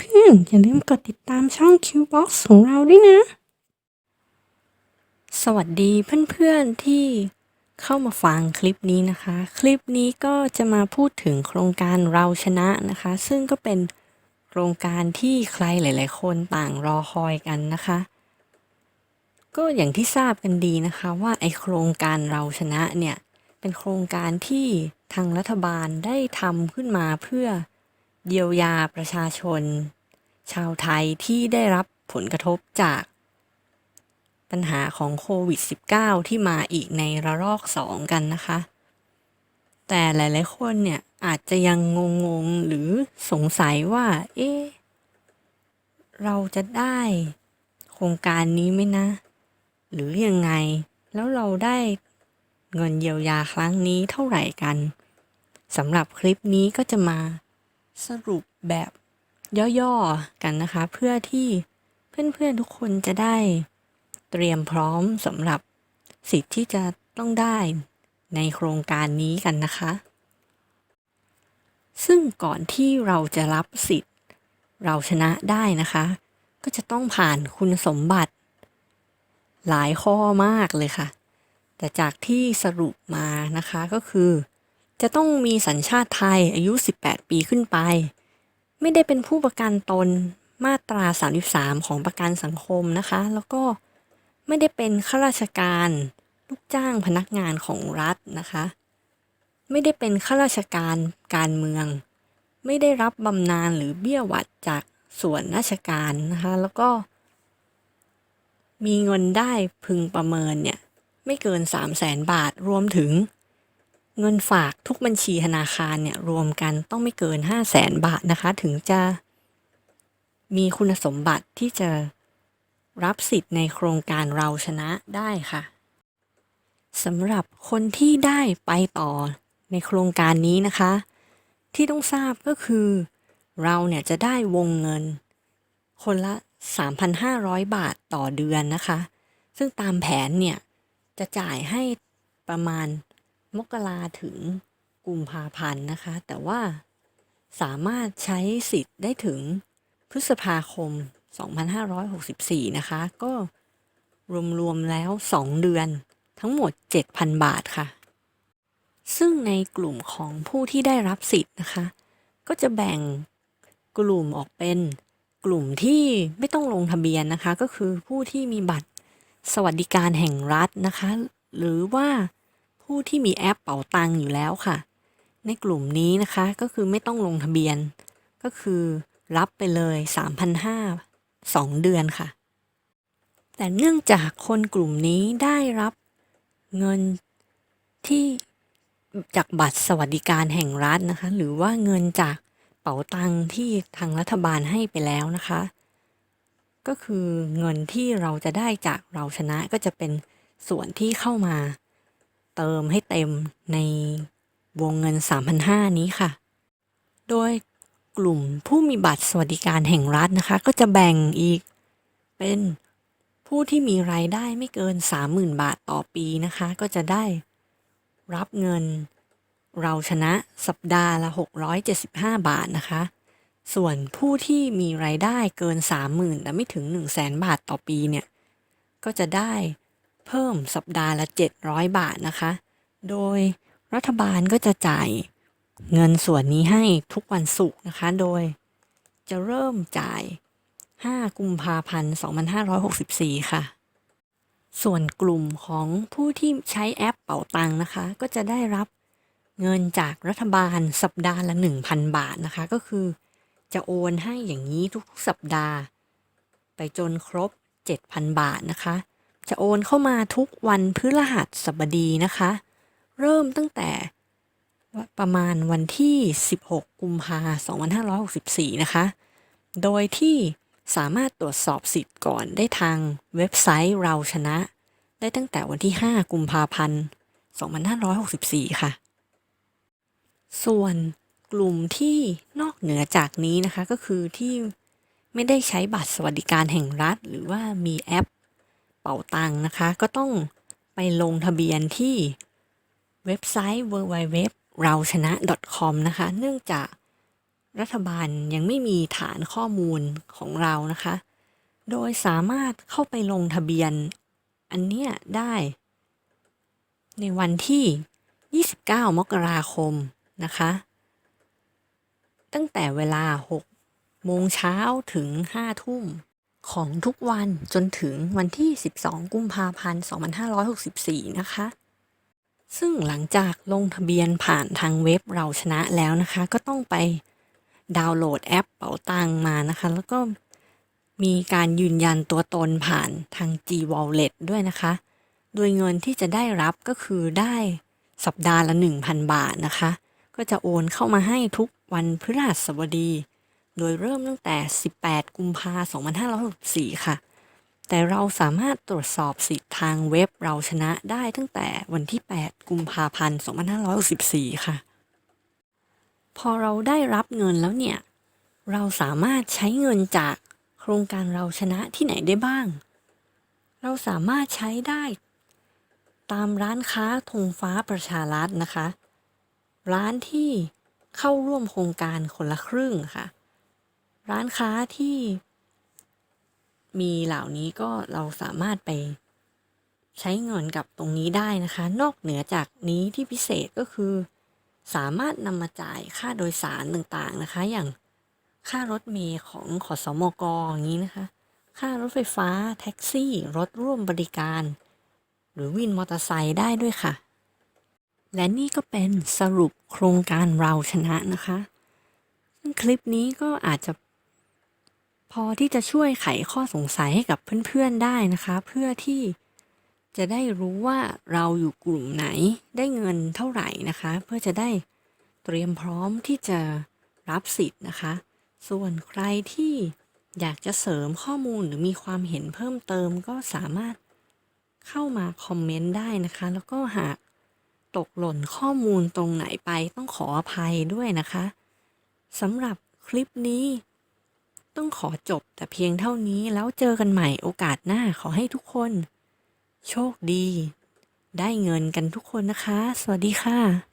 เพื่อนๆ อย่าลืมกดติดตามช่อง Qbox ของเราด้วยนะ สวัสดีเพื่อนๆ ที่เข้ามาฟังคลิปนี้นะคะ คลิปนี้ก็จะมาพูดถึงโครงการเราชนะนะคะ ซึ่งก็เป็นโครงการที่ใครหลาย ๆ คนต่างรอคอยกันนะคะ ก็อย่างที่ทราบกันดีนะคะว่าไอโครงการเราชนะเนี่ย เป็นโครงการที่ทางรัฐบาลได้ทำขึ้นมาเพื่อ เยียวยาประชาชน ชาวไทยที่ได้รับผลกระทบจากปัญหาของโควิด -19 ที่มาอีกในระลอก2กันนะคะ แต่หลายๆคนเนี่ยอาจจะยังงงๆหรือสงสัยว่า เอ๊ะ เราจะได้โครงการนี้ไหมนะ หรือยังไง แล้วเราได้เงินเยียวยาครั้งนี้เท่าไหร่กันสำหรับคลิปนี้ก็จะมา สรุปแบบย่อๆกันนะคะ เพื่อที่เพื่อนๆทุกคนจะได้เตรียมพร้อมสำหรับสิทธิ์ที่จะต้องได้ในโครงการนี้กันนะคะ ซึ่งก่อนที่เราจะรับสิทธิ์ เราชนะได้นะคะ ก็จะต้องผ่านคุณสมบัติ หลายข้อมากเลยค่ะ แต่จากที่สรุปมานะคะก็คือ จะต้องมีสัญชาติไทยอายุ 18 ปีขึ้นไป ไม่ได้เป็นผู้ประกันตนมาตรา 33 ของประกันสังคมนะคะ แล้วก็ไม่ได้เป็นข้าราชการ ลูกจ้างพนักงานของรัฐนะคะ ไม่ได้เป็นข้าราชการการเมือง ไม่ได้รับบำนาญหรือเบี้ยหวัดจากส่วนราชการนะคะ แล้วก็ มีเงินได้พึงประเมินเนี่ย ไม่เกิน 3 0 0แสนบาทรวมถึง เงินฝากทุกบัญชีธนาคารเนี่ยรวมกันต้องไม่เกิน 5 0 0แสนบาทนะคะ ถึงจะมีคุณสมบัติที่จะรับสิทธิ์ในโครงการเราชนะได้ค่ะสำหรับคนที่ได้ไปต่อในโครงการนี้นะคะ ที่ต้องทราบก็คือ เราเนี่ยจะได้วงเงิน คนละ 3,500 บาทต่อเดือนนะคะ ซึ่งตามแผนเนี่ยจะจ่ายให้ประมาณ มกราถึงกุมภาพันธ์นะคะ แต่ว่าสามารถใช้สิทธิ์ได้ถึงพฤษภาคม 2564 นะคะ ก็รวม ๆ แล้ว 2 เดือนทั้งหมด 7,000 บาทค่ะ ซึ่งในกลุ่มของผู้ที่ได้รับสิทธิ์นะคะ ก็จะแบ่งกลุ่มออกเป็นกลุ่มที่ไม่ต้องลงทะเบียนนะคะ ก็คือผู้ที่มีบัตรสวัสดิการแห่งรัฐนะคะ หรือว่า ผู้ที่มีแอปเป๋าตังค์อยู่แล้วค่ะ ในกลุ่มนี้นะคะก็คือไม่ต้องลงทะเบียน ก็คือรับไปเลย3,500 2 เดือนค่ะ แต่เนื่องจากคนกลุ่มนี้ได้รับเงินที่จากบัตรสวัสดิการแห่งรัฐนะคะ หรือว่าเงินจากเป๋าตังค์ที่ทางรัฐบาลให้ไปแล้วนะคะ ก็คือเงินที่เราจะได้จากเราชนะก็จะเป็นส่วนที่เข้ามา เติมให้เต็มในวงเงิน 3,500 นี้ค่ะ โดยกลุ่มผู้มีบัตรสวัสดิการแห่งรัฐนะคะ ก็จะแบ่งอีกเป็นผู้ที่มีรายได้ไม่เกิน 30,000 บาทต่อปีนะคะ ก็จะได้รับเงินเราชนะสัปดาห์ละ 675 บาทนะคะ ส่วนผู้ที่มีรายได้เกิน 30,000 แต่ไม่ถึง 100,000บาทต่อปีเนี่ย ก็จะได้ เพิ่มสัปดาห์ละ 700 บาทนะคะ โดยรัฐบาลก็จะจ่ายเงินส่วนนี้ให้ทุกวันศุกร์นะคะ โดยจะเริ่มจ่าย 5 กุมภาพันธ์ 2564 ค่ะ ส่วนกลุ่มของผู้ที่ใช้แอปเป๋าตังนะคะ ก็จะได้รับเงินจากรัฐบาลสัปดาห์ละ 1,000 บาทนะคะ ก็คือ จะโอนให้อย่างนี้ทุกๆสัปดาห์ ไปจนครบ 7,000 บาทนะคะ จะโอนเข้ามาทุกวันพฤหัสบดีนะคะ เริ่มตั้งแต่ประมาณวันที่ 16 กุมภาพันธ์2564 นะคะ โดยที่สามารถตรวจสอบสิทธิ์ก่อนได้ทางเว็บไซต์เราชนะ ได้ตั้งแต่วันที่ 5 กุมภาพันธ์ 2564 ค่ะ ส่วนกลุ่มที่นอกเหนือจากนี้นะคะก็คือที่ไม่ได้ใช้บัตรสวัสดิการแห่งรัฐ หรือว่ามีแอป เป่าตังนะคะ ก็ต้องไปลงทะเบียนที่เว็บไซต์ www เราชนะ .com นะคะ เนื่องจากรัฐบาลยังไม่มีฐานข้อมูลของเรานะคะ โดยสามารถเข้าไปลงทะเบียน อันเนี้ยได้ ในวันที่ 29 มกราคมนะคะ ตั้งแต่เวลา 6 โมงเช้าถึง 5 ทุ่ม ของทุกวันจนถึงวันที่ 12 กุมภาพันธ์ 2564 นะคะ ซึ่งหลังจากลงทะเบียนผ่านทางเว็บเราชนะแล้วนะคะ ก็ต้องไปดาวน์โหลดแอปเป๋าตังมานะคะ แล้วก็มีการยืนยันตัวตนผ่านทาง G Wallet ด้วยนะคะ โดยเงินที่จะได้รับก็คือได้สัปดาห์ละ 1,000 บาทนะคะ ก็จะโอนเข้ามาให้ทุกวันพฤหัสบดี โดยเริ่มตั้งแต่ 18 กุมภาพันธ์2564 ค่ะ แต่เราสามารถตรวจสอบสิทธิ์ทางเว็บเราชนะได้ตั้งแต่วันที่ 8 กุมภาพันธ์2564 ค่ะ พอเราได้รับเงินแล้วเนี่ย เราสามารถใช้เงินจากโครงการเราชนะที่ไหนได้บ้าง เราสามารถใช้ได้ตามร้านค้าธงฟ้าประชารัฐนะคะ ร้านที่เข้าร่วมโครงการคนละครึ่งค่ะ ร้านค้าที่มีเหล่านี้ก็เราสามารถไปใช้เงินกับตรงนี้ได้นะคะ นอกเหนือจากนี้ที่พิเศษก็คือ สามารถนำมาจ่ายค่าโดยสารต่างๆนะคะ อย่างค่ารถเมล์ของขอสมกอย่างนี้นะคะ ค่ารถไฟฟ้าแท็กซี่ รถร่วมบริการ หรือวินมอเตอร์ไซค์ได้ด้วยค่ะ และนี่ก็เป็นสรุปโครงการเราชนะนะคะซึ่งคลิปนี้ก็อาจจะ พอที่จะช่วยไขข้อสงสัยให้กับเพื่อนๆได้นะคะ เพื่อที่จะได้รู้ว่าเราอยู่กลุ่มไหนได้เงินเท่าไหร่นะคะ เพื่อจะได้เตรียมพร้อมที่จะรับสิทธิ์นะคะ ส่วนใครที่อยากจะเสริมข้อมูลหรือมีความเห็นเพิ่มเติมก็สามารถเข้ามาคอมเมนต์ได้นะคะ แล้วก็หากตกหล่นข้อมูลตรงไหนไปต้องขออภัยด้วยนะคะสำหรับคลิปนี้ ต้องขอจบแต่เพียงเท่านี้แล้วเจอกันใหม่โอกาสหน้าขอให้ทุกคน โชคดี ได้เงินกันทุกคนนะคะ สวัสดีค่ะ